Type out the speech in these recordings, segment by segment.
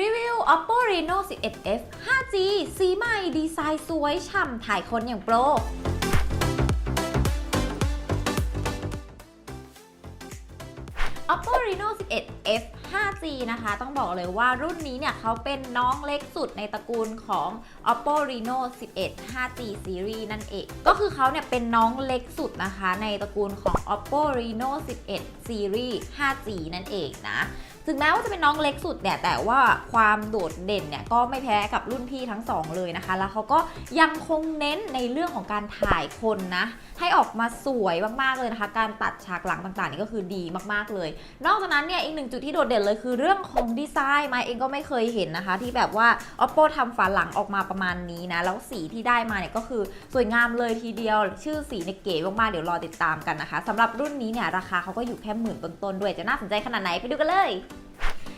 รีวิว Oppo Reno 11F 5G สีใหม่ดีไซน์สวยฉ่ำถ่ายคนอย่างโปร Oppo Reno 11F 5G นะคะ ต้องบอกเลยว่ารุ่นนี้เนี่ยเขาเป็นน้องเล็กสุดในตระกูลของ Oppo Reno 11 5G Series นั่นเอง ก็คือเขาเนี่ยเป็นน้องเล็กสุดนะคะ ในตระกูลของ Oppo Reno 11 Series 5G นั่นเองนะถึงแม้ว่าจะเป็นน้องเล็กสุดเนี่ยแต่ว่าความโดดเด่นเนี่ยก็ไม่แพ้กับรุ่นพี่ทั้งสองเลยนะคะ แล้วเขาก็ยังคงเน้นในเรื่องของการถ่ายคนนะ ให้ออกมาสวยมากๆเลยนะคะ การตัดฉากหลังต่างๆนี่ก็คือดีมากๆเลย นอกจากนั้นเนี่ยอีกหนึ่งจุดที่โดดเด่นเลยคือเรื่องของดีไซน์มาเองก็ไม่เคยเห็นนะคะ ที่แบบว่า oppo ทำฝาหลังออกมาประมาณนี้นะแล้วสีที่ได้มาเนี่ยก็คือสวยงามเลยทีเดียว ชื่อสีเนี่ยเก๋มากๆเดี๋ยวรอติดตามกันนะคะสำหรับรุ่นนี้เนี่ยราคาเขาก็อยู่แค่หมื่นต้นๆด้วยจะน่าสนใจขนาดไหนไปดูกันเลย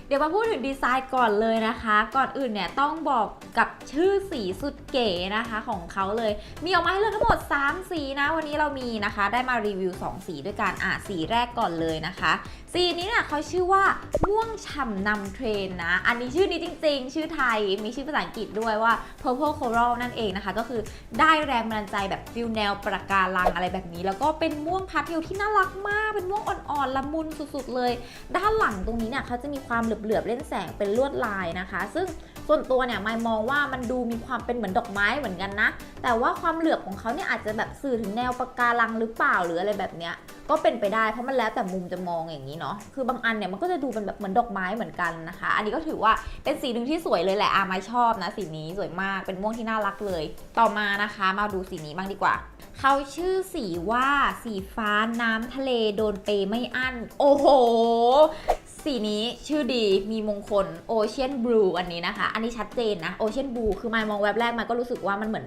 เดี๋ยวมาพูดถึงดีไซน์ก่อนเลยนะคะ ก่อนอื่นเนี่ยต้องบอกกับชื่อสีสุดเก๋นะคะของเขาเลย มีออกมาให้เลือกทั้งหมด 3 สีนะ วันนี้เรามีนะคะ ได้มารีวิว 2 สีด้วยกันอะสีแรกก่อนเลยนะคะ สีนี้เนี่ยเขาชื่อว่าม่วงฉ่ำนำเทรนนะ อันนี้ชื่อนี้จริง ๆ ชื่อไทยมีชื่อภาษาอังกฤษด้วยว่า purple coral นั่นเองนะคะ ก็คือได้แรงบันดาลใจแบบฟิลแนวประการังอะไรแบบนี้ แล้วก็เป็นม่วงพาสเทลที่น่ารักมาก เป็นม่วงอ่อนๆละมุนสุดๆเลย ด้านหลังตรงนี้เนี่ยเขาจะมีความเหลือบๆเล่นแสงเป็นลวดลายนะคะ ซึ่งส่วนตัวเนี่ยไม่มองว่ามันดูมีความเป็นเหมือนดอกไม้เหมือนกันนะ แต่ว่าความเหลือบของเขาเนี่ยอาจจะแบบสื่อถึงแนวปะการังหรือเปล่าหรืออะไรแบบเนี้ยก็เป็นไปได้เพราะมันแล้วแต่มุมจะมองอย่างนี้เนาะคือบางอันเนี่ยมันก็จะดูเป็นแบบเหมือนดอกไม้เหมือนกันนะคะ อันนี้ก็ถือว่าเป็นสีหนึ่งที่สวยเลยแหละอาไม้ชอบนะ สีนี้สวยมากเป็นม่วงที่น่ารักเลย ต่อมานะคะมาดูสีนี้บ้างดีกว่าเขาชื่อสีว่าสีฟ้าน้ำทะเลโดนเปไม่อั้น โอ้โห สีนี้ชื่อดีมีมงคล Ocean Blue อันนี้นะคะ อันนี้ชัดเจนนะ Ocean Blue คือมายมองแวบแรกมายก็รู้สึกว่ามันเหมือน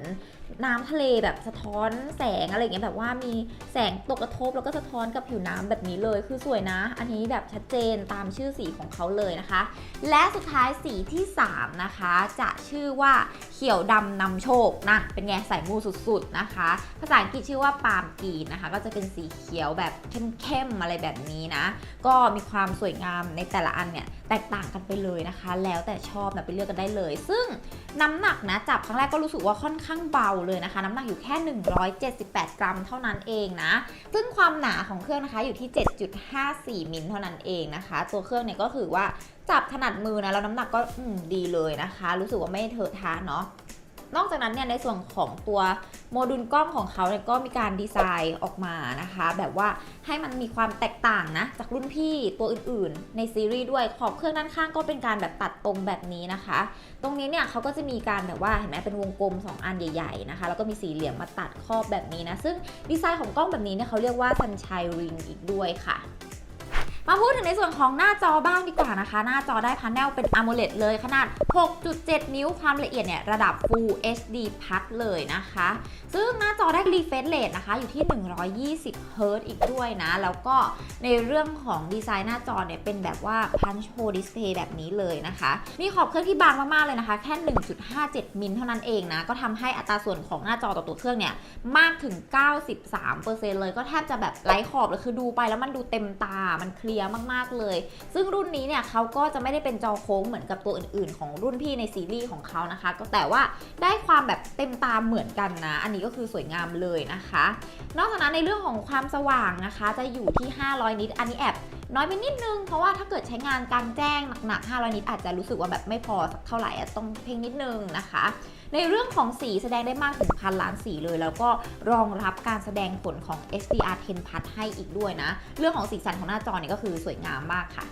น้ำทะเลแบบสะท้อนแสงอะไรเงี้ยแบบว่ามีแสงตกกระทบแล้วก็สะท้อนกับผิวน้ำแบบนี้เลย คือสวยนะ อันนี้แบบชัดเจนตามชื่อสีของเขาเลยนะคะ และสุดท้ายสีที่ 3 นะคะ จะชื่อว่าเขียวดำนำโชคนะเป็นไงใส่มูสุดๆนะคะ ภาษาอังกฤษชื่อว่าปาล์มกีนนะคะ ก็จะเป็นสีเขียวแบบเข้มๆอะไรแบบนี้นะ ก็มีความสวยงามในแต่ละอันเนี่ยแตกต่างกันไปเลยนะคะ แล้วแต่ชอบนะไปเลือกกันได้เลย ซึ่งน้ำหนักนะจับครั้งแรกก็รู้สึกว่าค่อนข้างเบาเลยนะคะ น้ำหนักอยู่แค่ 178 กรัมเท่านั้นเองนะ ซึ่งความหนาของเครื่องนะคะอยู่ที่ 7.54 มิลเท่านั้นเองนะคะ ตัวเครื่องเนี่ยก็คือว่าจับถนัดมือนะแล้วน้ำหนักก็ดีเลยนะคะ รู้สึกว่าไม่เถอะทะเนาะ นอกจากนั้นเนี่ยในส่วนของตัวโมดูลกล้องของเขาเนี่ยก็มีการดีไซน์ออกมานะคะ แบบว่าให้มันมีความแตกต่างนะ จากรุ่นพี่ตัวอื่นๆ ในซีรีส์ด้วยขอบเครื่องด้านข้างก็เป็นการแบบตัดตรงแบบนี้นะคะ ตรงนี้เนี่ยเขาก็จะมีการแบบว่าเห็นไหมเป็นวงกลม 2 อันใหญ่ๆนะคะ แล้วก็มีสี่เหลี่ยมมาตัดครอบแบบนี้นะ ซึ่งดีไซน์ของกล้องแบบนี้เนี่ยเขาเรียกว่า Sunshine Ring อีกด้วยค่ะ มาพูดถึงในส่วนของหน้าจอบ้างดีกว่านะคะ หน้าจอได้พาเนลเป็น AMOLED เลยขนาด 6.7 นิ้วความละเอียดเนี่ยระดับ Full HD Plus เลยนะคะ ซึ่งหน้าจอได้ refresh rate นะคะ อยู่ที่ 120 Hz อีกด้วยนะ แล้วก็ในเรื่องของดีไซน์หน้าจอเนี่ยเป็นแบบว่า punch hole display แบบนี้เลยนะคะ มีขอบเครื่องที่บางมากๆเลยนะคะ แค่ 1.57 มิลเท่านั้นเองนะ ก็ทำให้อัตราส่วนของหน้าจอต่อตัวเครื่องเนี่ยมากถึง 93%เลยก็แทบจะแบบไร้ขอบเลยคือดูไปแล้วมันดูเต็มตามันเคลียร์มากๆเลย ซึ่งรุ่นนี้เนี่ยเขาก็จะไม่ได้เป็นจอโค้งเหมือนกับตัวอื่นๆ ของรุ่นพี่ในซีรีส์ของเขานะคะ ก็แต่ว่าได้ความแบบเต็มตาเหมือนกันนะ อันนี้ก็คือสวยงามเลยนะคะ นอกจากนั้นในเรื่องของความสว่างนะคะ จะอยู่ที่ 500 นิต อันนี้แอบ น้อยไปนิดนึง เพราะว่าถ้าเกิดใช้งานกลางแจ้งหนักๆ500 นิตอาจจะรู้สึกว่าแบบไม่พอสักเท่าไหร่อะต้องเพ่งนิดนึงนะคะ ในเรื่องของสีแสดงได้มากถึงพันล้านสีเลย แล้วก็รองรับการแสดงผลของ HDR10 Plus ให้อีกด้วยนะ เรื่องของสีสันของหน้าจอเนี่ยก็คือสวยงามมากค่ะ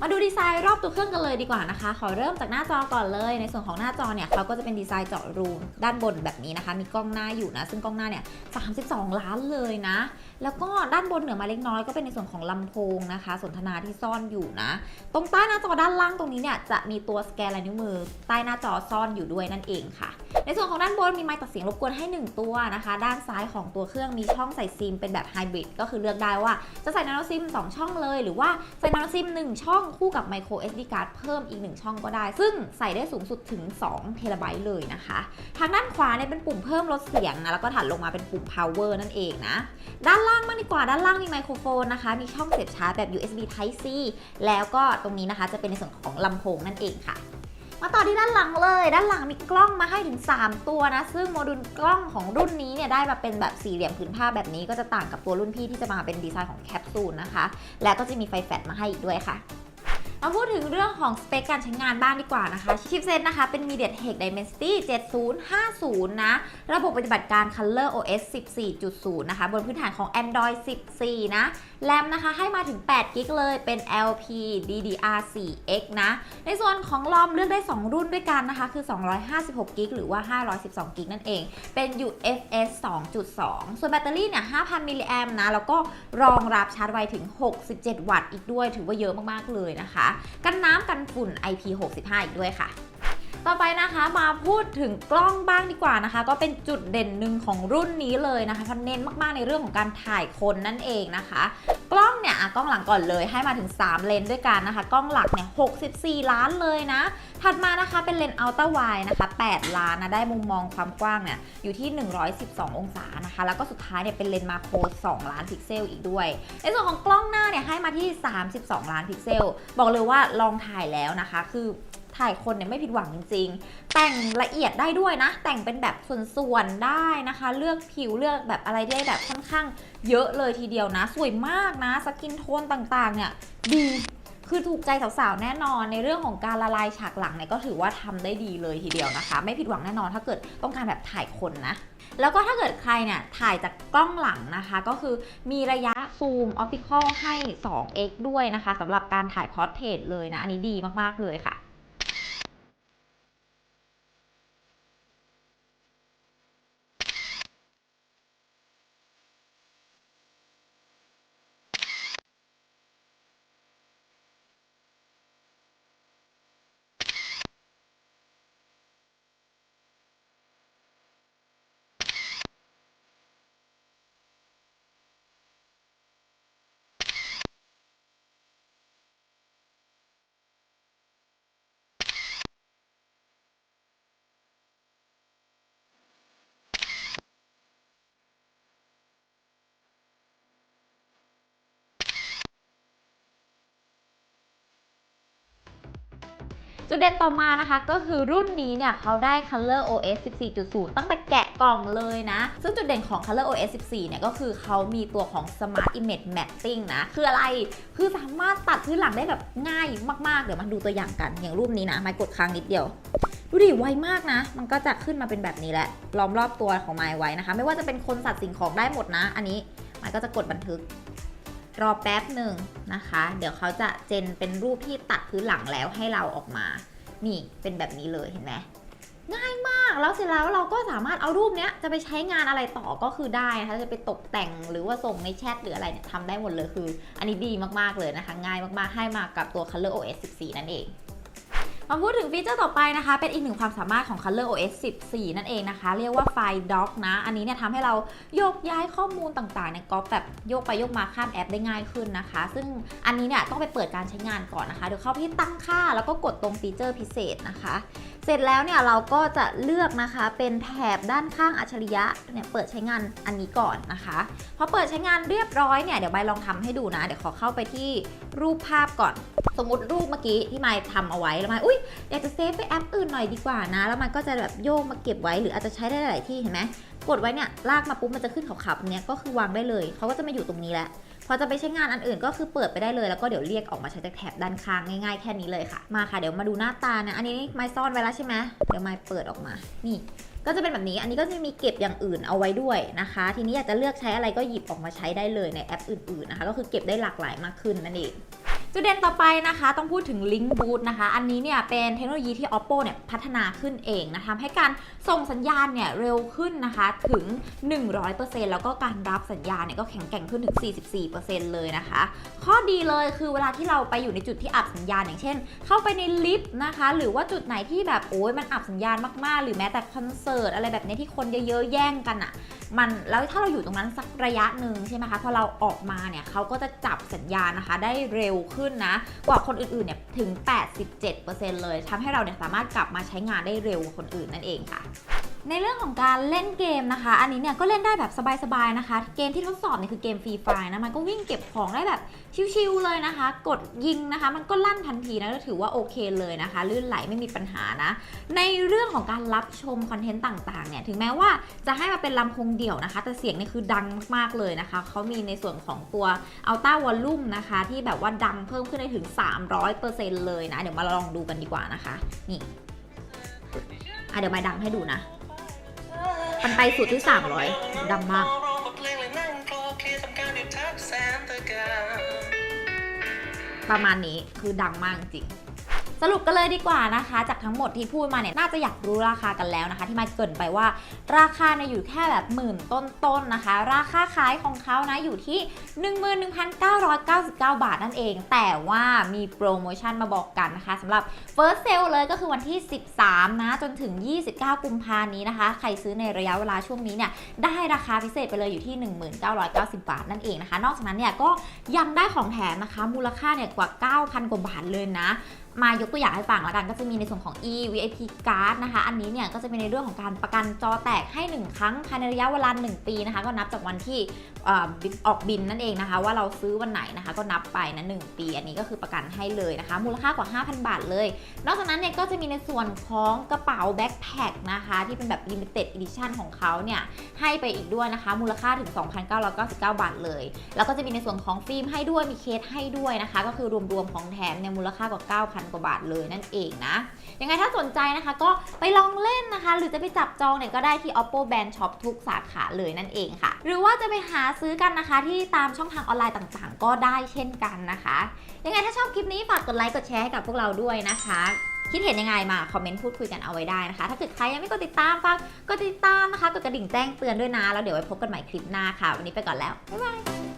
มาดูดีไซน์รอบตัวเครื่องกันเลยดีกว่านะคะ ขอเริ่มจากหน้าจอก่อนเลย ในส่วนของหน้าจอเนี่ยเขาก็จะเป็นดีไซน์เจาะรูด้านบนแบบนี้นะคะ มีกล้องหน้าอยู่นะ ซึ่งกล้องหน้าเนี่ย 32 ล้านเลยนะ แล้วก็ด้านบนเหนือมาเล็กน้อยก็เป็นในส่วนของลำโพงนะคะ สนทนาที่ซ่อนอยู่นะ ตรงใต้หน้าจอด้านล่างตรงนี้เนี่ยจะมีตัวสแกนลายนิ้วมือ ใต้หน้าจอซ่อนอยู่ด้วยนั่นเองค่ะ ในส่วนของด้านบนมีไมค์ตัดเสียงรบกวนให้ 1 ตัวนะคะ ด้านซ้ายของตัวเครื่องมีช่องใส่ซิมเป็นแบบไฮบริดก็คือเลือกได้ว่าจะใส่นาโนซิม 2 ช่องเลย หรือว่าใส่นาโนซิม 1 ช่องคู่กับ micro SD card เพิ่มอีก 1 ช่องก็ได้ ซึ่งใส่ได้สูงสุดถึง2เทราไบต์เลยนะคะ ทางด้านขวาเนี่ยเป็นปุ่มเพิ่มลดเสียงนะ แล้วก็ถัดลงมาเป็นปุ่ม power นั่นเองนะ ด้านล่างมากดีกว่า ด้านล่างมีไมโครโฟนนะคะ มีช่องเสียบชาร์จแบบ USB Type C แล้วก็ตรงนี้นะคะจะเป็นในส่วนของลำโพงนั่นเองค่ะมาต่อที่ด้านหลังเลย ด้านหลังมีกล้องมาให้ถึง 3 ตัวนะ ซึ่งโมดูลกล้องของรุ่นนี้เนี่ยได้มาเป็นแบบสี่เหลี่ยมผืนผ้าแบบนี้ก็จะต่างกับตัวรุ่นพี่ที่จะมาเป็นดีไซน์ของแคปซูลนะคะ และก็จะมีไฟแฟลชมาให้อีกด้วยค่ะ มาพูดถึงเรื่องของสเปคการใช้งานบ้างดีกว่านะคะ ชิปเซตนะคะ เป็น MediaTek Dimensity 7050 นะ ระบบปฏิบัติการ Color OS 14.0 นะคะ บนพื้นฐานของ Android 14 นะแรมนะคะ ให้มาถึง8 g b เลย เป็น LP DDR4X นะ ในส่วนของรอมเลือกได้ 2 รุ่นด้วยกันนะคะ คือ 256 g b หรือว่า 512 g b นั่นเอง เป็น UFS 2.2 ส่วนแบตเตอรี่เนี่ย 5,000 มิลลิแอมนะ แล้วก็รองรับชาร์จไวถึง 67 วัตต์อีกด้วย ถือว่าเยอะมาก ๆ เลยนะคะกันน้ำกันฝุ่น IP65 อีกด้วยค่ะ ต่อไปนะคะมาพูดถึงกล้องบ้างดีกว่านะคะ ก็เป็นจุดเด่นหนึ่งของรุ่นนี้เลยนะคะเขาเน้นมากๆในเรื่องของการถ่ายคนนั่นเองนะคะ กล้องเนี่ยกล้องหลังก่อนเลยให้มาถึง 3 เลนส์ด้วยกันนะคะ กล้องหลักเนี่ย64 ล้านเลยนะ ถัดมานะคะเป็นเลนส์อัลตร้าไวนะคะ 8 ล้านนะได้มุมมองความกว้างเนี่ยอยู่ที่ 112 องศานะคะ แล้วก็สุดท้ายเนี่ยเป็นเลนส์มาโคร 2 ล้านพิกเซลอีกด้วย ในส่วนของกล้องหน้าเนี่ยให้มาที่ 32 ล้านพิกเซล บอกเลยว่าลองถ่ายแล้วนะคะ คือ ถ่ายคนเนี่ยไม่ผิดหวังจริงๆ แต่งละเอียดได้ด้วยนะ แต่งเป็นแบบส่วนๆได้นะคะ เลือกผิวเลือกแบบอะไรได้แบบค่อนข้างเยอะเลยทีเดียวนะ สวยมากนะ สกินโทนต่างๆ เนี่ยดีคือถูกใจสาวๆ แน่นอนในเรื่องของการละลายฉากหลังเนี่ยก็ถือว่าทำได้ดีเลยทีเดียวนะคะ ไม่ผิดหวังแน่นอนถ้าเกิดต้องการแบบถ่ายคนนะ แล้วก็ถ้าเกิดใครเนี่ยถ่ายจากกล้องหลังนะคะ ก็คือมีระยะซูมออปติคอลให้ 2x ด้วยนะคะสำหรับการถ่ายพอร์เทรตเลยนะ อันนี้ดีมากๆเลยค่ะ จุดเด่นต่อมานะคะ ก็คือรุ่นนี้เนี่ยเขาได้ Color OS 14.0 ตั้งแต่แกะกล่องเลยนะ ซึ่งจุดเด่นของ Color OS 14 เนี่ยก็คือเขามีตัวของ Smart Image Mapping นะ คืออะไร คือสามารถตัดพื้นหลังได้แบบง่ายมาก ๆ เดี๋ยวมาดูตัวอย่างกัน อย่างรูปนี้นะ ไมค์กดค้างนิดเดียว ดูดิ ไวมากนะ มันก็จะขึ้นมาเป็นแบบนี้แหละ ล้อมรอบตัวของไมค์ไว้นะคะ ไม่ว่าจะเป็นคนสัตว์สิ่งของได้หมดนะ อันนี้ไมค์ก็จะกดบันทึก รอแป๊บหนึ่งนะคะ เดี๋ยวเขาจะเจนเป็นรูปที่ตัดพื้นหลังแล้วให้เราออกมา นี่เป็นแบบนี้เลยเห็นไหมง่ายมากแล้วเสร็จแล้วเราก็สามารถเอารูปเนี้ยจะไปใช้งานอะไรต่อก็คือได้นะคะจะไปตกแต่งหรือว่าส่งในแชทหรืออะไรเนี่ยทำได้หมดเลยคือ อันนี้ดีมากๆเลยนะคะ ง่ายมากๆให้มากับตัว Color OS 14 นั่นเอง มาพูดถึงฟีเจอร์ต่อไปนะคะ เป็นอีกหนึ่งความสามารถของ Color OS 14 นั่นเองนะคะ เรียกว่าไฟล์ Dock นะ อันนี้เนี่ยทำให้เราโยกย้ายข้อมูลต่างๆเนี่ยก็แบบโยกไปโยกมาข้ามแอปได้ง่ายขึ้นนะคะ ซึ่งอันนี้เนี่ยต้องไปเปิดการใช้งานก่อนนะคะ เดี๋ยวเข้าไปที่ตั้งค่าแล้วก็กดตรงฟีเจอร์พิเศษนะคะ เสร็จแล้วเนี่ยเราก็จะเลือกนะคะเป็นแถบด้านข้างอัจฉริยะเนี่ยเปิดใช้งานอันนี้ก่อนนะคะพอเปิดใช้งานเรียบร้อยเนี่ยเดี๋ยวใบลองทำให้ดูนะ เดี๋ยวขอเข้าไปที่รูปภาพก่อน สมมติรูปเมื่อกี้ที่ไมค์ทำเอาไว้แล้วไมค์อุ้ยอยากจะเซฟไปแอปอื่นหน่อยดีกว่านะ แล้วมันก็จะแบบโยกมาเก็บไว้หรืออาจจะใช้ได้หลายที่เห็นไหมกดไว้เนี่ยลากมาปุ๊บมันจะขึ้นขาวๆแบบเนี้ยก็คือวางได้เลยเขาก็จะมาอยู่ตรงนี้แหละ พอจะไปใช้งานอันอื่นก็คือเปิดไปได้เลยแล้วก็เดี๋ยวเรียกออกมาใช้จากแถบด้านข้างง่ายๆแค่นี้เลยค่ะ มาค่ะเดี๋ยวมาดูหน้าตานะอันนี้ไม้ซ่อนไว้แล้วใช่ไหมเดี๋ยวไม้เปิดออกมา นี่ ก็จะเป็นแบบนี้ อันนี้ก็จะมีเก็บอย่างอื่นเอาไว้ด้วยนะคะ ทีนี้อยากจะเลือกใช้อะไรก็หยิบออกมาใช้ได้เลยในแอปอื่นๆนะคะ ก็คือเก็บได้หลากหลายมากขึ้นนั่นเอง จุดเด่นต่อไปนะคะต้องพูดถึง Link Boot นะคะ อันนี้เนี่ยเป็นเทคโนโลยีที่ Oppo เนี่ยพัฒนาขึ้นเองนะทำให้การส่งสัญญาณเนี่ยเร็วขึ้นนะคะถึง 100%แล้วก็การรับสัญญาณเนี่ยก็แข็งแกร่งขึ้นถึง 44%เลยนะคะ ข้อดีเลยคือเวลาที่เราไปอยู่ในจุดที่อับสัญญาณอย่างเช่น เข้าไปในลิฟต์นะคะ หรือว่าจุดไหนที่แบบโอ้ยมันอับสัญญาณมากๆ หรือแม้แต่คอนเสิร์ตอะไรแบบนี้ที่คนเยอะๆแย่งกันอะมันแล้วถ้าเราอยู่ตรงนั้นสักระยะหนึ่งใช่ไหมคะพอเราออกมาเนี่ยเขาก็จะจับสัญญาณนะคะได้เร็วขึ้นนะ กว่าคนอื่นๆเนี่ยถึง 87%เลยทำให้เราเนี่ยสามารถกลับมาใช้งานได้เร็วกว่าคนอื่นนั่นเองค่ะ ในเรื่องของการเล่นเกมนะคะ อันนี้เนี่ยก็เล่นได้แบบสบายๆนะคะ เกมที่ทดสอบเนี่ยคือเกมฟรีไฟนะ มันก็วิ่งเก็บของได้แบบชิวๆเลยนะคะ กดยิงนะคะ มันก็ลั่นทันทีนะก็ถือว่าโอเคเลยนะคะ ลื่นไหลไม่มีปัญหานะ ในเรื่องของการรับชมคอนเทนต์ต่างๆเนี่ย ถึงแม้ว่าจะให้มาเป็นลำโพงเดี่ยวนะคะ แต่เสียงเนี่ยคือดังมากๆเลยนะคะ เขามีในส่วนของตัวอัลต้าวอลลุ่มนะคะ ที่แบบว่าดังเพิ่มขึ้นได้ถึง 300%เลยนะ เดี๋ยวมาลองดูกันดีกว่านะคะ นี่อะเดี๋ยวมาดังให้ดูนะ มันไปสุดที่ 300ดังมาก ประมาณนี้คือดังมากจริง สรุปกันเลยดีกว่านะคะ จากทั้งหมดที่พูดมาเนี่ยน่าจะอยากรู้ราคากันแล้วนะคะ ที่มาเกินไปว่า ราคาเนี่ยอยู่แค่แบบหมื่นต้นๆนะคะ ราคาขายของเขานะอยู่ที่ 11,999 บาทนั่นเอง แต่ว่ามีโปรโมชั่นมาบอกกันนะคะสำหรับ First Sale เลยก็คือวันที่ 13 นะ จนถึง 29 กุมภานี้นะคะ ใครซื้อในระยะเวลาช่วงนี้เนี่ยได้ราคาพิเศษไปเลยอยู่ที่ 1990 บาทนั่นเองนะคะ นอกจากนั้นเนี่ยก็ยังได้ของแถมนะคะ มูลค่าเนี่ยกว่า 9,000 กว่าบาทเลยนะ มายกตัวอย่างให้ฟังแล้วกันก็จะมีในส่วนของ e VIP card นะคะ อันนี้เนี่ยก็จะเป็นในเรื่องของการประกันจอแตกให้ 1 ครั้งภายในระยะเวลา 1 ปีนะคะ ก็นับจากวันที่อออกบินนั่นเองนะคะ ว่าเราซื้อวันไหนนะคะ ก็นับไปนะ1ปี อันนี้ก็คือประกันให้เลยนะคะ มูลค่ากว่า 5,000 บาทเลย นอกจากนั้นเนี่ยก็จะมีในส่วนของกระเป๋าแบ็คแพคนะคะ ที่เป็นแบบ limited edition ของเขาเนี่ยให้ไปอีกด้วยนะคะ มูลค่าถึง 2,999 บาทเลย แล้วก็จะมีในส่วนของฟิล์มให้ด้วยมีเคสให้ด้วยนะคะ ก็คือรวมๆของแถมเนี่ยมูลค่ากว่า 9,000กว่าบาทเลยนั่นเองนะยังไงถ้าสนใจนะคะก็ไปลองเล่นนะคะ หรือจะไปจับจองเนี่ยก็ได้ที่ oppo band shop ทุกสาขาเลยนั่นเองค่ะ หรือว่าจะไปหาซื้อกันนะคะที่ตามช่องทางออนไลน์ต่างๆ ก็ได้เช่นกันนะคะ ยังไงถ้าชอบคลิปนี้ฝากกดไลค์กดแชร์ให้กับพวกเราด้วยนะคะคิดเห็นยังไงมาคอมเมนต์พูดคุยกันเอาไว้ได้นะคะ ถ้าเกิดใครยังไม่กดติดตามฝากกดติดตามนะคะกดกระดิ่งแจ้งเตือนด้วยนะ แล้วเดี๋ยวไว้พบกันใหม่คลิปหน้าค่ะ วันนี้ไปก่อนแล้ว บ๊ายบาย